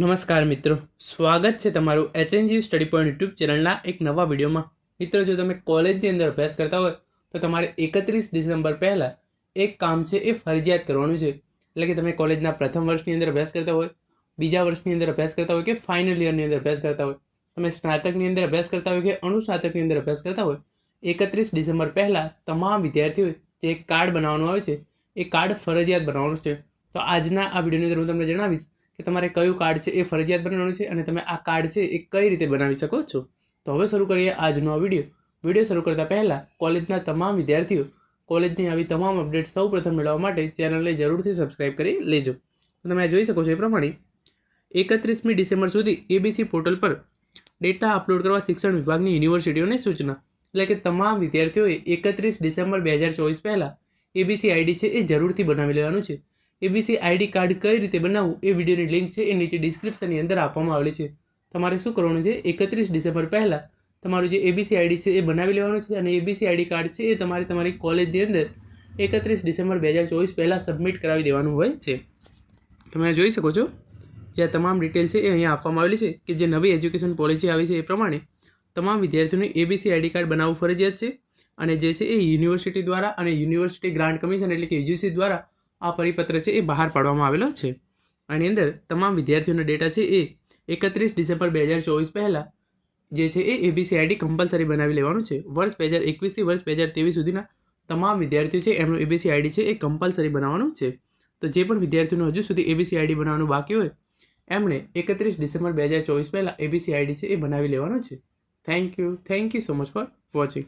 નમસ્કાર મિત્રો. સ્વાગત છે તમારું એચએનજી સ્ટડી પોઈન્ટ યુટ્યુબ ચેનલના એક નવા વિડીયોમાં. મિત્રો, જો તમે કોલેજની અંદર અભ્યાસ કરતા હોય, તો તમારે એકત્રીસ ડિસેમ્બર પહેલાં એક કામ છે એ ફરજિયાત કરવાનું છે. એટલે કે તમે કોલેજના પ્રથમ વર્ષની અંદર અભ્યાસ કરતા હોય, બીજા વર્ષની અંદર અભ્યાસ કરતા હોય કે ફાઇનલ યરની અંદર અભ્યાસ કરતા હોય. તમે સ્નાતકની અંદર અભ્યાસ કરતા હોય કે અણુસ્નાતકની અંદર અભ્યાસ કરતા હોય, એકત્રીસ ડિસેમ્બર પહેલાં તમામ વિદ્યાર્થીઓએ જે કાર્ડ બનાવવાનું આવે છે, એ કાર્ડ ફરજિયાત બનાવવાનું છે. તો આજના આ વિડીયોની અંદર હું તમને જણાવીશ કે તમારે કયું કાર્ડ છે એ ફરજિયાત બનાવવાનું છે અને તમે આ કાર્ડ છે એ કઈ રીતે બનાવી શકો છો? તો હવે શરૂ કરીએ આજનો આ વીડિયો. વીડિયો શરૂ કરતાં પહેલાં કોલેજના તમામ વિદ્યાર્થીઓ કોલેજની આવી તમામ અપડેટ સૌ પ્રથમ મેળવવા માટે ચેનલને જરૂરથી સબસ્ક્રાઈબ કરી લેજો. તો તમે જોઈ શકો છો એ પ્રમાણે એકત્રીસમી ડિસેમ્બર સુધી એબીસી પોર્ટલ પર ડેટા અપલોડ કરવા શિક્ષણ વિભાગની યુનિવર્સિટીઓને સૂચના. એટલે કે તમામ વિદ્યાર્થીઓએ એકત્રીસ ડિસેમ્બર બે હજાર ચોવીસ પહેલાં એબીસી આઈડી છે એ જરૂરથી બનાવી લેવાનું છે. એબીસી આઈડી કાર્ડ કઈ રીતે બનાવવું એ વિડીયોની લિંક છે એ નીચે ડિસ્ક્રિપ્શનની અંદર આપવામાં આવેલી છે. તમારે શું કરવાનું છે? એકત્રીસ ડિસેમ્બર પહેલાં તમારું જે એબીસી આઈડી છે એ બનાવી લેવાનું છે અને એબીસી આઈડી કાર્ડ છે એ તમારે તમારી કોલેજની અંદર એકત્રીસ ડિસેમ્બર બે હજાર ચોવીસ પહેલાં સબમિટ કરાવી દેવાનું હોય છે. તમે જોઈ શકો છો? જે તમામ ડિટેલ છે એ અહીંયા આપવામાં આવેલી છે કે જે નવી એજ્યુકેશન પોલિસી આવી છે એ પ્રમાણે તમામ વિદ્યાર્થીઓને એબીસી આઈડી કાર્ડ બનાવવું ફરજિયાત છે અને જે છે એ યુનિવર્સિટી દ્વારા અને યુનિવર્સિટી ગ્રાન્ટ કમિશન એટલે કે યુજીસી દ્વારા આ પરિપત્ર છે એ બહાર પાડવામાં આવેલો છે. આની અંદર તમામ વિદ્યાર્થીઓનો ડેટા છે એ એકત્રીસ ડિસેમ્બર બે હજાર ચોવીસ પહેલાં જે છે એ એબીસીઆઈડી કમ્પલસરી બનાવી લેવાનું છે. વર્ષ બે હજાર એકવીસથી વર્ષ બે હજાર ત્રેવીસ સુધીના તમામ વિદ્યાર્થીઓ છે એમનું એબીસી આઈડી છે એ કમ્પલસરી બનાવવાનું છે. તો જે પણ વિદ્યાર્થીઓનું હજુ સુધી એબીસીઆઈડી બનાવવાનું બાકી હોય, એમણે એકત્રીસ ડિસેમ્બર બે હજાર ચોવીસ પહેલાં એબીસીઆઈડી છે એ બનાવી લેવાનું છે. Thank you thank you so much for watching